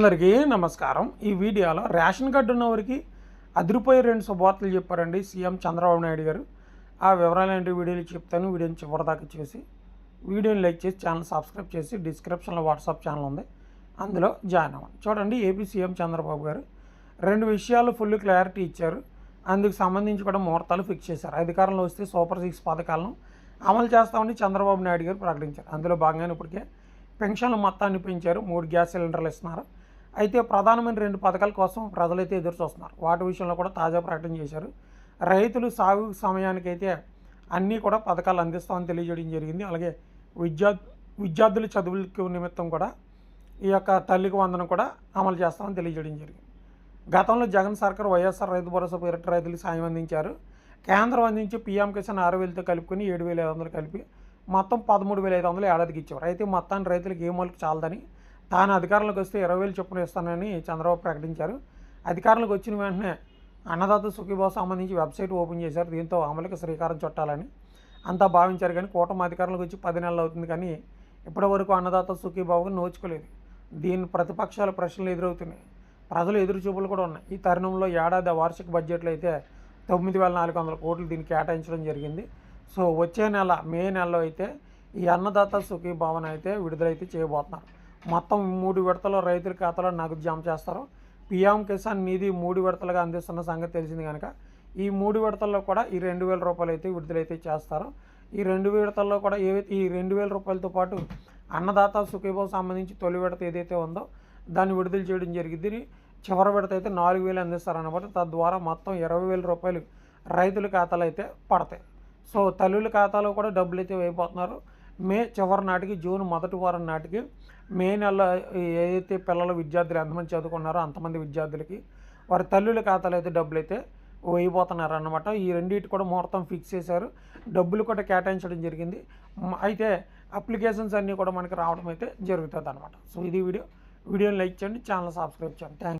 అందరికీ నమస్కారం. ఈ వీడియోలో రేషన్ కార్డు ఉన్నవారికి అదిరిపోయే రెండు శుభవార్తలు చెప్పారండి సీఎం చంద్రబాబు నాయుడు గారు. ఆ వివరాలు ఏంటి వీడియోలు చెప్తాను. వీడియోని చివరిదాకా చూసి వీడియోని లైక్ చేసి ఛానల్ సబ్స్క్రైబ్ చేసి డిస్క్రిప్షన్లో వాట్సాప్ ఛానల్ ఉంది. అందులో జాయిన్ అవ్వండి. చూడండి ఏపీ సీఎం చంద్రబాబు గారు రెండు విషయాలు ఫుల్ క్లారిటీ ఇచ్చారు. అందుకు సంబంధించి కూడా ముహూర్తాలు ఫిక్స్ చేశారు. అధికారంలో వస్తే సూపర్ సిక్స్ పథకాలను అమలు చేస్తామని చంద్రబాబు నాయుడు గారు ప్రకటించారు. అందులో భాగంగానే ఇప్పటికే పెన్షన్లు మొత్తాన్ని పెంచారు. మూడు గ్యాస్ సిలిండర్లు ఇస్తున్నారు. అయితే ప్రధానమైన రెండు పథకాల కోసం ప్రజలైతే ఎదురు చూస్తున్నారు. వాటి విషయంలో కూడా తాజా ప్రకటన చేశారు. రైతులు సాగు సమయానికైతే అన్నీ కూడా పథకాలు అందిస్తామని తెలియజేయడం జరిగింది. అలాగే విద్యా విద్యార్థుల చదువులకు నిమిత్తం కూడా ఈ యొక్క తల్లికి వందనం కూడా అమలు చేస్తామని తెలియజేయడం జరిగింది. గతంలో జగన్ సర్కార్ వైఎస్ఆర్ రైతు భరోసా పేరిట రైతులకు సాయం అందించారు. కేంద్రం అందించి పీఎం కిసాన్ ఆరు వేలతో కలుపుకొని ఏడు వేల ఐదు వందలు కలిపి మొత్తం పదమూడు వేల ఐదు వందలు ఏడాదికి ఇచ్చారు అయితే మొత్తాన్ని రైతులకు ఏ మూలకి చాలదని తాను అధికారంలోకి వస్తే ఇరవై వేలు చొప్పున ఇస్తానని చంద్రబాబు ప్రకటించారు. అధికారంలోకి వచ్చిన వెంటనే అన్నదాత సుఖీభావ సంబంధించి వెబ్సైట్ ఓపెన్ చేశారు. దీంతో అమలుకి శ్రీకారం చుట్టాలని అంతా భావించారు కానీ కూటమి అధికారంలోకి వచ్చి పది నెలలు అవుతుంది కానీ ఇప్పటివరకు అన్నదాత సుఖీభావకు నోచుకోలేదు. దీని ప్రతిపక్షాల ప్రశ్నలు ఎదురవుతున్నాయి. ప్రజలు ఎదురు చూపులు కూడా ఉన్నాయి. ఈ తరుణంలో ఏడాది వార్షిక బడ్జెట్లో అయితే తొమ్మిది వేల నాలుగు వందల కోట్లు దీన్ని కేటాయించడం జరిగింది. సో వచ్చే నెల మే నెలలో అయితే ఈ అన్నదాత సుఖీ భావన అయితే విడుదలైతే చేయబోతున్నారు. మొత్తం మూడు విడతలు రైతుల ఖాతాలో నగదు జమ చేస్తారు. పిఎం కిసాన్ నిధి మూడు విడతలుగా అందిస్తున్న సంగతి తెలిసింది కనుక ఈ మూడు విడతల్లో కూడా ఈ రెండు వేల రూపాయలు అయితే విడుదలైతే చేస్తారు. ఈ రెండు విడతల్లో కూడా ఏవైతే ఈ రెండు వేల రూపాయలతో పాటు అన్నదాత సుఖీభావ సంబంధించి తొలి విడత ఏదైతే ఉందో దాన్ని విడుదల చేయడం జరిగింది. చివరి విడత అయితే నాలుగు వేలు అందిస్తారన్నమాట. తద్వారా మొత్తం ఇరవై వేల రూపాయలు రైతుల ఖాతాలు అయితే పడతాయి. సో తల్లుల ఖాతాలో కూడా డబ్బులు అయితే వేయబోతున్నారు. మే చివరి నాటికి జూన్ మొదటి వారం నాటికి మే నెలలో ఏదైతే పిల్లలు విద్యార్థులు ఎంతమంది చదువుకున్నారో అంతమంది విద్యార్థులకి వారి తల్లుల ఖాతాలో అయితే డబ్బులు అయితే వేయబోతున్నారు అన్నమాట. ఈ రెండింటి కూడా ముహూర్తం ఫిక్స్ చేశారు. డబ్బులు కూడా కేటాయించడం జరిగింది. అయితే అప్లికేషన్స్ అన్నీ కూడా మనకి రావడం అయితే జరుగుతుంది అనమాట సో ఇది వీడియో. వీడియోని లైక్ చేయండి ఛానల్ సబ్స్క్రైబ్ చేయండి. థ్యాంక్